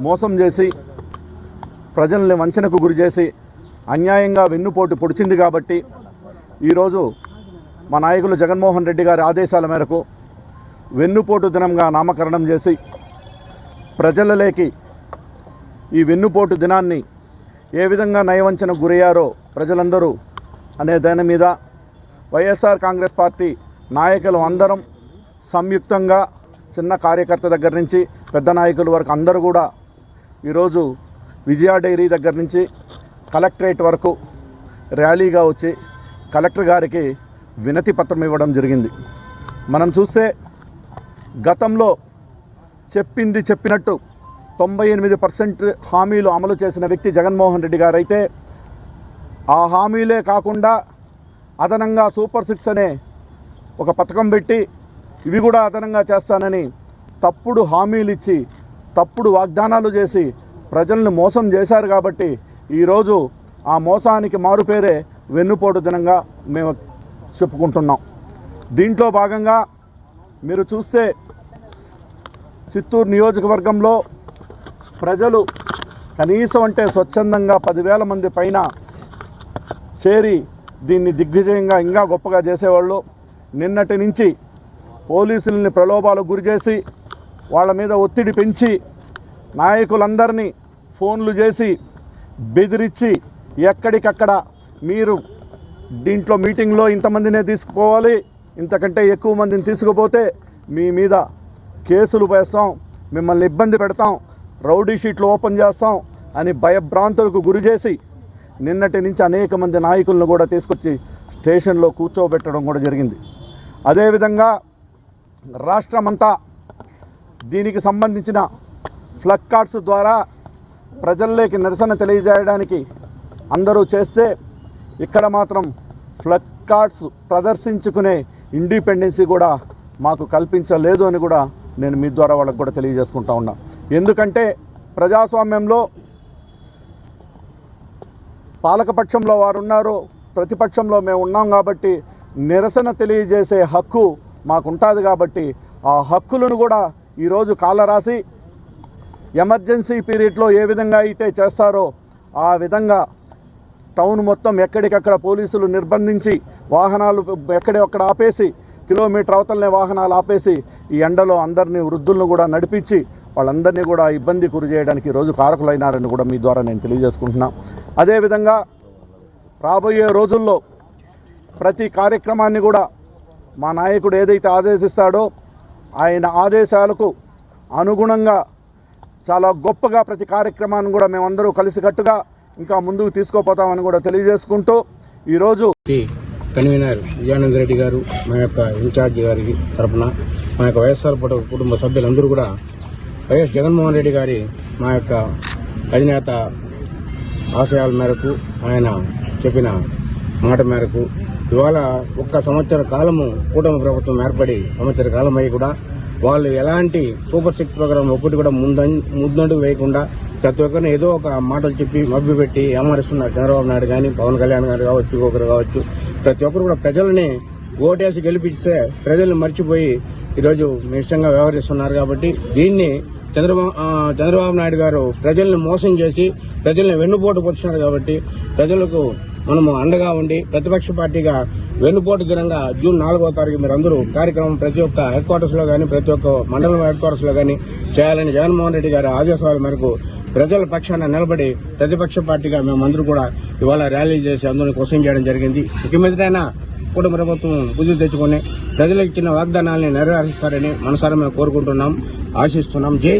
మోసం చేసి ప్రజల్ని వంచనకు గురి చేసి అన్యాయంగా వెన్నుపోటు పొడిచింది కాబట్టి ఈరోజు మా నాయకులు జగన్మోహన్ రెడ్డి గారి ఆదేశాల మేరకు వెన్నుపోటు దినంగా నామకరణం చేసి ప్రజలలోకి ఈ వెన్నుపోటు దినాన్ని ఏ విధంగా నయవంచనకు గురయ్యారో ప్రజలందరూ అనే దాని మీద వైఎస్ఆర్ కాంగ్రెస్ పార్టీ నాయకులు అందరం సంయుక్తంగా చిన్న కార్యకర్త దగ్గర నుంచి పెద్ద నాయకుల వరకు అందరూ కూడా ఈరోజు విజయ డైరీ దగ్గర నుంచి కలెక్టరేట్ వరకు ర్యాలీగా వచ్చి కలెక్టర్ గారికి వినతి పత్రం ఇవ్వడం జరిగింది. మనం చూస్తే గతంలో చెప్పింది చెప్పినట్టు తొంభై ఎనిమిది పర్సెంట్ హామీలు అమలు చేసిన వ్యక్తి జగన్మోహన్ రెడ్డి గారు అయితే ఆ హామీలే కాకుండా అదనంగా సూపర్ సిక్స్ అనే ఒక పథకం పెట్టి ఇవి కూడా అదనంగా చేస్తానని తప్పుడు హామీలు ఇచ్చి తప్పుడు వాగ్దానాలు చేసి ప్రజల్ని మోసం చేశారు కాబట్టి ఈరోజు ఆ మోసానికి మారుపేరే వెన్నుపోటు దినంగా మేము చెప్పుకుంటున్నాం. దీంట్లో భాగంగా మీరు చూస్తే చిత్తూరు నియోజకవర్గంలో ప్రజలు కనీసం అంటే స్వచ్ఛందంగా పదివేల మంది పైన చేరి దీన్ని దిగ్విజయంగా ఇంకా గొప్పగా చేసేవాళ్ళు. నిన్నటి నుంచి పోలీసుల్ని ప్రలోభాలకు గురి చేసి వాళ్ళ మీద ఒత్తిడి పెంచి నాయకులందరినీ ఫోన్లు చేసి బెదిరించి ఎక్కడికక్కడ మీరు దీంట్లో మీటింగ్లో ఇంతమందినే తీసుకుపోవాలి ఇంతకంటే ఎక్కువ మందిని తీసుకుపోతే మీ మీద కేసులు వేస్తాం మిమ్మల్ని ఇబ్బంది పెడతాం రౌడీ షీట్లు ఓపెన్ చేస్తాం అని భయభ్రాంతులకు గురి చేసి నిన్నటి నుంచి అనేక మంది నాయకులను కూడా తీసుకొచ్చి స్టేషన్లో కూర్చోబెట్టడం కూడా జరిగింది. అదేవిధంగా రాష్ట్రమంతా దీనికి సంబంధించిన ఫ్లగ్ కార్డ్స్ ద్వారా ప్రజల్లోకి నిరసన తెలియజేయడానికి అందరూ చేస్తే ఇక్కడ మాత్రం ఫ్లగ్ కార్డ్స్ ప్రదర్శించుకునే ఇండిపెండెన్సీ కూడా మాకు కల్పించలేదు అని కూడా నేను మీ ద్వారా వాళ్ళకు కూడా తెలియజేసుకుంటా ఉన్నా. ఎందుకంటే ప్రజాస్వామ్యంలో పాలకపక్షంలో వారు ఉన్నారు ప్రతిపక్షంలో మేము ఉన్నాం కాబట్టి నిరసన తెలియజేసే హక్కు మాకుంటుంది కాబట్టి ఆ హక్కులను కూడా ఈరోజు కాలరాసి ఎమర్జెన్సీ పీరియడ్లో ఏ విధంగా అయితే చేస్తారో ఆ విధంగా టౌన్ మొత్తం ఎక్కడికక్కడ పోలీసులు నిర్బంధించి వాహనాలు ఎక్కడెక్కడ ఆపేసి కిలోమీటర్ అవతలనే వాహనాలు ఆపేసి ఈ ఎండలో అందరినీ వృద్ధులను కూడా నడిపించి వాళ్ళందరినీ కూడా ఇబ్బంది గురి చేయడానికి ఈరోజు కారకులైనారని కూడా మీ ద్వారా నేను తెలియజేసుకుంటున్నా. అదేవిధంగా రాబోయే రోజుల్లో ప్రతి కార్యక్రమాన్ని కూడా మా నాయకుడు ఏదైతే ఆదేశిస్తాడో ఆయన ఆదేశాలకు అనుగుణంగా చాలా గొప్పగా ప్రతి కార్యక్రమాన్ని కూడా మేమందరూ కలిసికట్టుగా ఇంకా ముందుకు తీసుకోపోతామని కూడా తెలియజేసుకుంటూ ఈరోజు కన్వీనర్ విజయానంద రెడ్డి గారు మా యొక్క ఇన్ఛార్జ్ గారి తరపున మా యొక్క వైఎస్ఆర్ పార్టీ కుటుంబ సభ్యులందరూ కూడా వైఎస్ జగన్మోహన్ రెడ్డి గారి మా యొక్క అధినేత ఆశయాల మేరకు ఆయన చెప్పిన మాట మేరకు ఇవాళ ఒక్క సంవత్సర కాలము కూటమి ప్రభుత్వం ఏర్పడి సంవత్సర కాలం అయ్యి కూడా వాళ్ళు ఎలాంటి సూపర్ సిక్స్ ప్రోగ్రామ్ ఒకటి కూడా ముందం ముందండు వేయకుండా ప్రతి ఒక్కరిని ఏదో ఒక మాటలు చెప్పి మభ్యపెట్టి ఏమరుస్తున్నారు చంద్రబాబు నాయుడు కానీ పవన్ కళ్యాణ్ గారు కావచ్చు ఇంకొకరు కావచ్చు ప్రతి ఒక్కరు కూడా ప్రజల్ని ఓటేసి గెలిపిస్తే ప్రజల్ని మర్చిపోయి ఈరోజు నిష్టంగా వ్యవహరిస్తున్నారు కాబట్టి దీన్ని చంద్రబాబు చంద్రబాబు నాయుడు గారు ప్రజల్ని మోసం చేసి ప్రజల్ని వెన్నుపోటు పొడిచినారు కాబట్టి ప్రజలకు మనము అండగా ఉండి ప్రతిపక్ష పార్టీగా వెన్నుపోటు దినంగా జూన్ నాలుగో తారీఖు మీరు అందరూ కార్యక్రమం ప్రతి ఒక్క హెడ్ క్వార్టర్స్లో కానీ ప్రతి ఒక్క మండలం హెడ్ క్వార్టర్స్లో కానీ చేయాలని జగన్మోహన్ రెడ్డి గారి ఆదేశాల మేరకు ప్రజల పక్షాన నిలబడి ప్రతిపక్ష పార్టీగా మేమందరూ కూడా ఇవాళ ర్యాలీ చేసి అందరినీ క్వశ్చన్ చేయడం జరిగింది. ఇక మీదటైనా కూటమి ప్రభుత్వం బుద్ధి తెచ్చుకొని ప్రజలకు ఇచ్చిన వాగ్దానాల్ని నెరవేరుస్తారని మనసారా మేము కోరుకుంటున్నాం ఆశిస్తున్నాం. జై